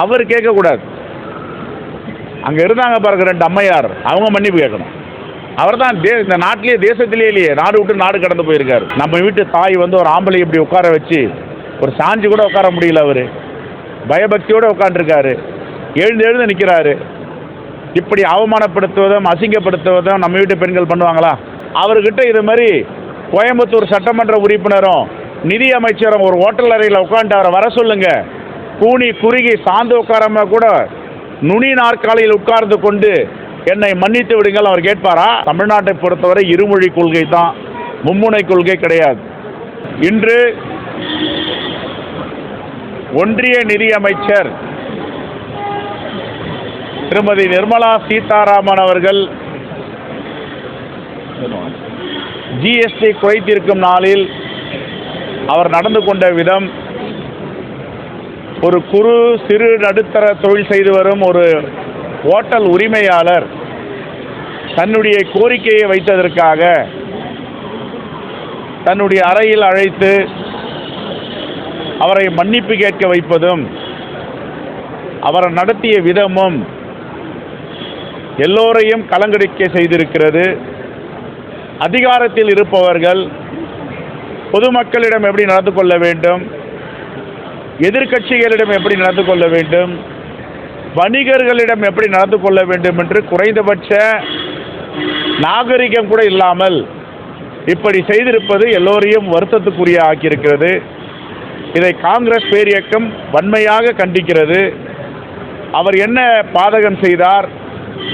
அவர் கேட்கக்கூடாது. அங்கே இருந்தாங்க பாருங்க ரெண்டு அம்மையார். அவங்க மன்னிப்பு கேட்கணும். அவர் தான் தே இந்த நாட்டிலேயே தேசத்திலே இல்லையே நாடு விட்டு நாடு கடந்து போயிருக்காரு. நம்ம வீட்டு தாய் வந்து ஒரு ஆம்பளை இப்படி உட்கார வச்சு ஒரு சாஞ்சி கூட உட்கார முடியல அவர். பயபக்தியோடு உட்காந்துருக்காரு எழுந்து எழுந்து நிற்கிறாரு இப்படி அவமானப்படுத்துவதும் அசிங்கப்படுத்துவதும் நம்ம வீட்டு பெண்கள் பண்ணுவாங்களா? அவர்கிட்ட இது மாதிரி கோயம்புத்தூர் சட்டமன்ற உறுப்பினரும் நிதி அமைச்சரும் ஒரு ஹோட்டல் அறையில் உட்காந்து அவரை வர சொல்லுங்கள் கூனி குறுகி சாந்து உட்காராம கூட நுனி நாற்காலியில் உட்கார்ந்து கொண்டு என்னை மன்னித்து விடுங்கள் அவர் கேட்பாரா? தமிழ்நாட்டை பொறுத்தவரை இருமொழி கொள்கை தான் மும்முனை கொள்கை கிடையாது. இன்று ஒன்றிய நிதியமைச்சர் திருமதி நிர்மலா சீதாராமன் அவர்கள் ஜிஎஸ்டி குறைத்திருக்கும் நாளில் அவர் நடந்து கொண்ட விதம் ஒரு குறு சிறு நடுத்தர தொழில் செய்து வரும் ஒரு ஓட்டல் உரிமையாளர் தன்னுடைய கோரிக்கையை வைத்ததற்காக தன்னுடைய அறையில் அழைத்து அவரை மன்னிப்பு கேட்க வைப்பதும் அவரை நடத்திய விதமும் எல்லோரையும் கலங்கடிக்க செய்திருக்கிறது. அதிகாரத்தில் இருப்பவர்கள் பொதுமக்களிடம் எப்படி நடந்து கொள்ள வேண்டும்? எதிர்க்கட்சிகளிடம் எப்படி நடந்து கொள்ள வேண்டும்? வணிகர்களிடம் எப்படி நடந்து கொள்ள வேண்டும் என்று குறைந்தபட்ச நாகரிகம் கூட இல்லாமல் இப்படி செய்திருப்பது எல்லோரையும் வருத்தத்துக்குரிய ஆக்கியிருக்கிறது. இதை காங்கிரஸ் பேரியக்கம் வன்மையாக கண்டிக்கிறது. அவர் என்ன பாதகம் செய்தார்?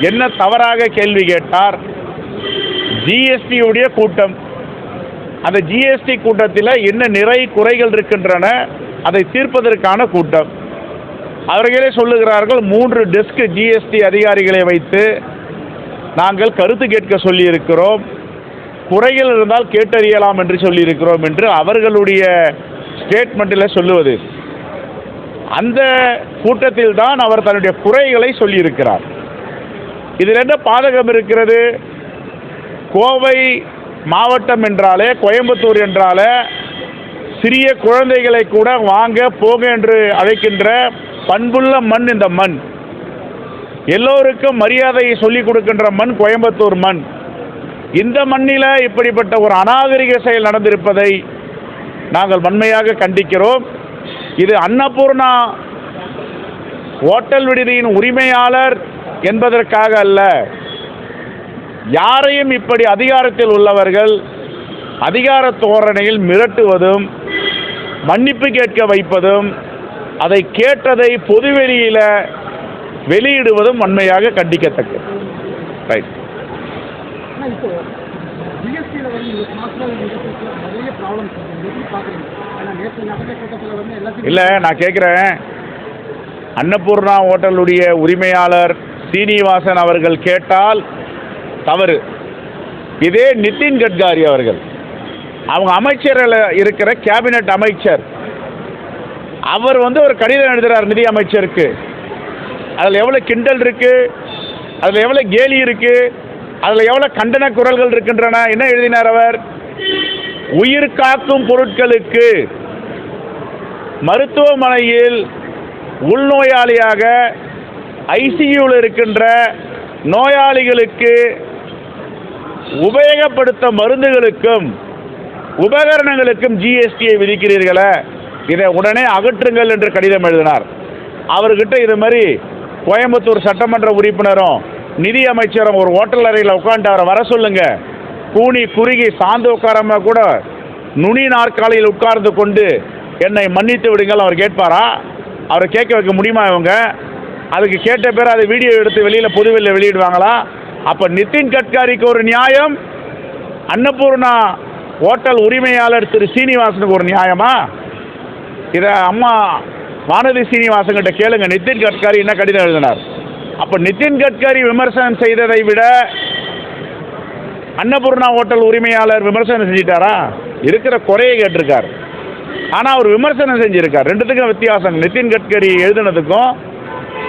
என்ன தவறாக கேள்வி கேட்டார்? ஜிஎஸ்டியுடைய கூட்டம். அந்த ஜிஎஸ்டி கூட்டத்தில் என்ன நிறை குறைகள் இருக்கின்றன? அதை தீர்ப்பதற்கான கூட்டம். அவர்களே சொல்லுகிறார்கள் மூன்று டெஸ்க் ஜிஎஸ்டி அதிகாரிகளை வைத்து நாங்கள் கருத்து கேட்க சொல்லியிருக்கிறோம். குறைகள் இருந்தால் கேட்டறியலாம் என்று சொல்லியிருக்கிறோம் என்று அவர்களுடைய ஸ்டேட்மெண்ட்டில் சொல்லுவது. அந்த கூட்டத்தில் தான் அவர் தன்னுடைய குறைகளை சொல்லியிருக்கிறார். இதில் என்ன பாதகம் இருக்கிறது? கோவை மாவட்டம் என்றாலே கோயம்புத்தூர் என்றாலே சிறிய குழந்தைகளை கூட வாங்க போக என்று அழைக்கின்ற பண்புள்ள மண் இந்த மண். எல்லோருக்கும் மரியாதையை சொல்லிக் கொடுக்கின்ற மண் கோயம்புத்தூர் மண். இந்த மண்ணில் இப்படிப்பட்ட ஒரு அநாகரிக செயல் நடந்திருப்பதை நாங்கள் வன்மையாக கண்டிக்கிறோம். இது அன்னபூர்ணா ஓட்டல் விடுதியின் உரிமையாளர் என்பதற்காக அல்ல யாரையும் இப்படி அதிகாரத்தில் உள்ளவர்கள் அதிகார தோரணையில் மிரட்டுவதும் மன்னிப்பு கேட்க வைப்பதும் அதை கேட்டதை பொதுவெளியில் வெளியிடுவதும் வன்மையாக கண்டிக்கத்தக்கது. ரைட் இல்லை நான் கேட்குறேன் அன்னபூர்ணா ஹோட்டலுடைய உரிமையாளர் சீனிவாசன் அவர்கள் கேட்டால் தவறு. இதே நிதின் கட்காரி அவர்கள். அவங்க அமைச்சரில் இருக்கிற கேபினட் அமைச்சர். அவர் வந்து ஒரு கடிதம் எழுதுறார் நிதி அமைச்சருக்கு. அதில் எவ்வளோ கிண்டல் இருக்கு அதில் எவ்வளோ கேலி இருக்கு அதில் எவ்வளோ கண்டன குரல்கள் இருக்கின்றன என்ன எழுதினார் அவர்? உயிர் காக்கும் பொருட்களுக்கு மருத்துவமனையில் உள்நோயாளியாக ஐசியூவில் இருக்கின்ற நோயாளிகளுக்கு உபயோகப்படுத்த மருந்துகளுக்கும் உபகரணங்களுக்கும் ஜிஎஸ்டியை விதிக்கிறீர்களே இதை உடனே அகற்றுங்கள் என்று கடிதம் எழுதினார். அவர்கிட்ட இது மாதிரி கோயம்புத்தூர் சட்டமன்ற உறுப்பினரும் நிதி அமைச்சரும் ஒரு ஹோட்டல் அறையில் உட்காந்து அவரை வர சொல்லுங்க. கூனி குறுகி சாந்து உட்காராம கூட நுனி நாற்காலியில் உட்கார்ந்து கொண்டு என்னை மன்னித்து விடுங்கள் அவர் கேட்பாரா? அவரை கேட்க வைக்க முடியுமா இவங்க? அதுக்கு கேட்ட பேர் அதை வீடியோ எடுத்து வெளியில் பொதுவெளியில் வெளியிடுவாங்களா? அப்போ நிதின் கட்காரிக்கு ஒரு நியாயம் அன்னபூர்ணா ஹோட்டல் உரிமையாளர் திரு சீனிவாசனுக்கு ஒரு நியாயமா? இதை அம்மா வானதி சீனிவாசன் கிட்ட கேளுங்க. நிதின் கட்காரி என்ன கடிதம் எழுதினார்? அப்போ நிதின் கட்காரி விமர்சனம் செய்ததை விட அன்னபூர்ணா ஹோட்டல் உரிமையாளர் விமர்சனம் செஞ்சிட்டாரா? இருக்கிற குறையை கேட்டிருக்கார். ஆனால் அவர் விமர்சனம் செஞ்சிருக்கார். ரெண்டுத்துக்கும் வித்தியாசம். நிதின் கட்கரி எழுதுனதுக்கும்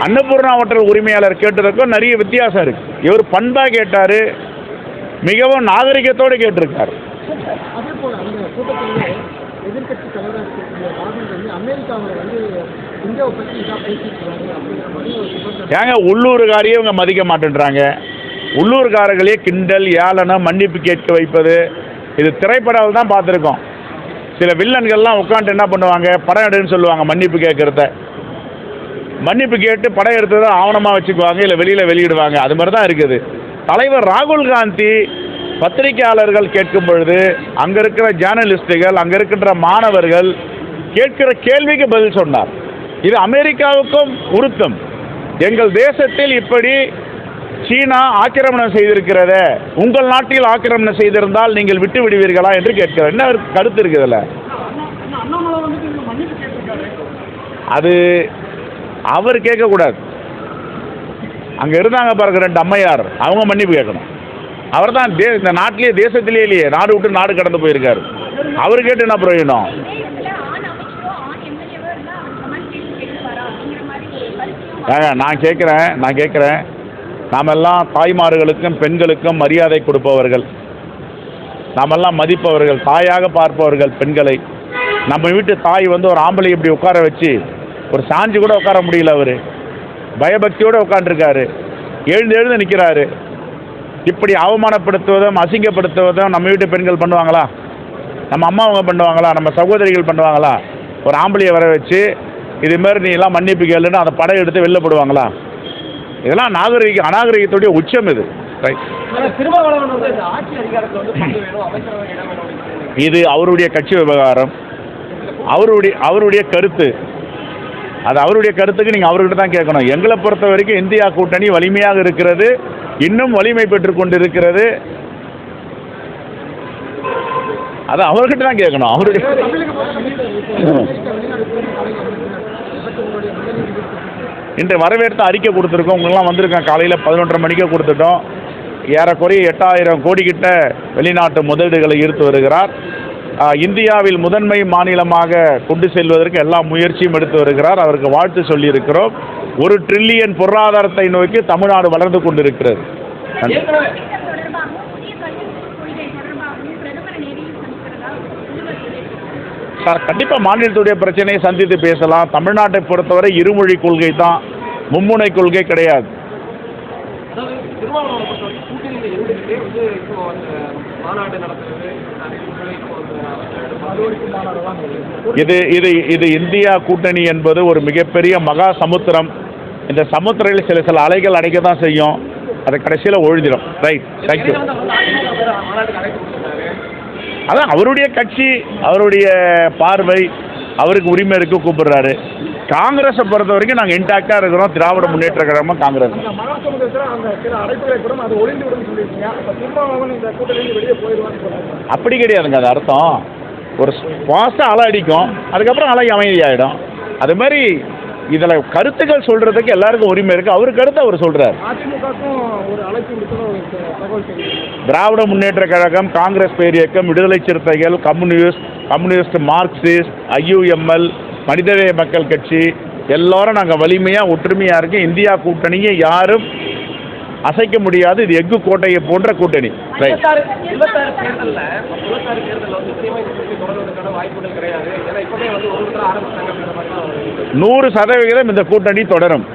அன்னபூர்ணா ஹோட்டல் உரிமையாளர் கேட்டதுக்கும் நிறைய வித்தியாசம் இருக்கு. இவர் பண்பா கேட்டார். மிகவும் நாகரிகத்தோடு கேட்டிருக்கார். அதே போல் அந்த கூட்டத்திலேயே எதிர்கட்சி தலைவராக இருக்கக்கூடிய ராகுல் காந்தி அமெரிக்காவில் வந்து இந்தியாவை பற்றி இதாக பேசியிருக்காங்க அப்படிங்கிற மாதிரி ஒரு ஏங்க உள்ளூர்காரையே இவங்க மதிக்க மாட்டேன்றாங்க. உள்ளூர்காரர்களே கிண்டல் ஏளனம் மன்னிப்பு கேட்க வைப்பது இது திரைப்படம் தான் பார்த்துருக்கோம். சில வில்லன்கள்லாம் உட்காந்துட்டு என்ன பண்ணுவாங்க? படம் எடுன்னு சொல்லுவாங்க மன்னிப்பு கேட்குறத. மன்னிப்பு கேட்டு படம் எடுத்ததை ஆவணமாக வச்சுக்குவாங்க இல்லை வெளியில் வெளியிடுவாங்க. அது மாதிரி தான் இருக்குது. தலைவர் ராகுல் காந்தி பத்திரிகையாளர்கள் கேட்கும் பொழுது அங்கே இருக்கிற ஜேர்னலிஸ்டுகள் அங்கே இருக்கின்ற மாணவர்கள் கேட்கிற கேள்விக்கு பதில் சொன்னார். இது அமெரிக்காவுக்கும் உருத்தம். எங்கள் தேசத்தில் இப்படி சீனா ஆக்கிரமணம் செய்திருக்கிறத உங்கள் நாட்டில் ஆக்கிரமணம் செய்திருந்தால் நீங்கள் விட்டு விடுவீர்களா என்று கேட்கிறார். என்ன கருத்து இருக்குதுல்ல அது அவர் கேட்கக்கூடாது. அங்கே இருந்தாங்க பாருங்க ரெண்டு அம்மையார் அவங்க மன்னிப்பு கேட்கணும். அவர் தான் தே இந்த நாட்டிலேயே தேசத்திலே இல்லையே நாடு விட்டு நாடு கடந்து போயிருக்காரு. அவர் கேட்டு என்ன பிரயோஜனம்? ஏங்க நான் கேட்குறேன் நான் கேட்குறேன். நாமெல்லாம் தாய்மார்களுக்கும் பெண்களுக்கும் மரியாதை கொடுப்பவர்கள். நாமெல்லாம் மதிப்பவர்கள் தாயாக பார்ப்பவர்கள் பெண்களை. நம்ம வீட்டு தாய் வந்து ஒரு ஆம்பளை இப்படி உட்கார வச்சு ஒரு சாஞ்சு கூட உட்கார முடியல அவர். பயபக்தியோடு உட்காந்துருக்காரு எழுந்து எழுந்து நிற்கிறாரு இப்படி அவமானப்படுத்துவதும் அசிங்கப்படுத்துவதும் நம்ம வீட்டு பெண்கள் பண்ணுவாங்களா? நம்ம அம்மாவங்க பண்ணுவாங்களா? நம்ம சகோதரிகள் பண்ணுவாங்களா? ஒரு ஆம்பளையை வர வச்சு இது மாதிரி நீ எல்லாம் மன்னிப்பு கேளுன்னு அந்த படம் எடுத்து வெளில போடுவாங்களா? இதெல்லாம் நாகரிக அநாகரிகத்துடைய உச்சம் இது. ரைட் இது அவருடைய கட்சி விவகாரம். அவருடைய அவருடைய கருத்து. அது அவருடைய கருத்துக்கு நீங்கள் அவர்கிட்ட தான் கேட்கணும். எங்களை பொறுத்த வரைக்கும் இந்தியா கூட்டணி வலிமையாக இருக்கிறது. இன்னும் வலிமை பெற்று கொண்டிருக்கிறது. அது அவர்கிட்ட தான் கேட்கணும். அவருடைய இன்று வரவேற்று அறிக்கை கொடுத்துருக்கோம். உங்களெல்லாம் வந்திருக்கேன் காலையில் பதினொன்றரை மணிக்கே கொடுத்துட்டோம். ஏறக்குறைய எட்டாயிரம் கோடி கிட்ட வெளிநாட்டு முதலீடுகளை ஈர்த்து வருகிறார். இந்தியாவில் முதன்மை மாநிலமாக கொண்டு செல்வதற்கு எல்லா முயற்சியும் எடுத்து வருகிறார். அவருக்கு வாழ்த்து சொல்லியிருக்கிறோம். ஒரு ட்ரில்லியன் பொருளாதாரத்தை நோக்கி தமிழ்நாடு வளர்ந்து கொண்டிருக்கிறது. சார் கண்டிப்பாக மாநிலத்துடைய பிரச்சனையை சந்தித்து பேசலாம். தமிழ்நாட்டை பொறுத்தவரை இருமொழி கொள்கை தான். மும்முனை கொள்கை கிடையாது. இது இது இது இந்தியா கூட்டணி என்பது ஒரு மிகப்பெரிய மகா சமுத்திரம். இந்த சமுத்திரத்தில் சில சில அலைகள் அடைக்க தான் செய்யும். அது கடைசியில் ஒழிஞ்சிடும் ரைட் தேங்க்யூ அதான் அவருடைய கட்சி அவருடைய பார்வை அவருக்கு உரிமை இருக்கு கூப்பிடுறாரு. காங்கிரஸை பொறுத்த வரைக்கும் நாங்கள் இன்டாக்டாக இருக்கிறோம். திராவிட முன்னேற்ற கழகமாக காங்கிரஸ். அப்படி கிடையாதுங்க அது அர்த்தம். ஒரு பாஸ்ட்டாக அலை அடிக்கும். அதுக்கப்புறம் அலை அமைதியாயிடும். அது மாதிரி இதில் கருத்துக்கள் சொல்கிறதுக்கு எல்லாருக்கும் உரிமை இருக்குது அவர் கருத்தை அவர் சொல்கிறார் திராவிட முன்னேற்ற கழகம் காங்கிரஸ் பேர் இயக்கம் விடுதலை சிறுத்தைகள் கம்யூனிஸ்ட் கம்யூனிஸ்ட் மார்க்சிஸ்ட் ஐயுஎம்எல் மனிதநேய மக்கள் கட்சி எல்லாரும் நாங்கள் வலிமையாக ஒற்றுமையாக இருக்கோம் இந்தியா கூட்டணியை யாரும் அசைக்க முடியாது. இது எஃகு கோட்டையை போன்ற கூட்டணி. ரைட் நூறு சதவிகிதம் இந்த கூட்டணி தொடரும்.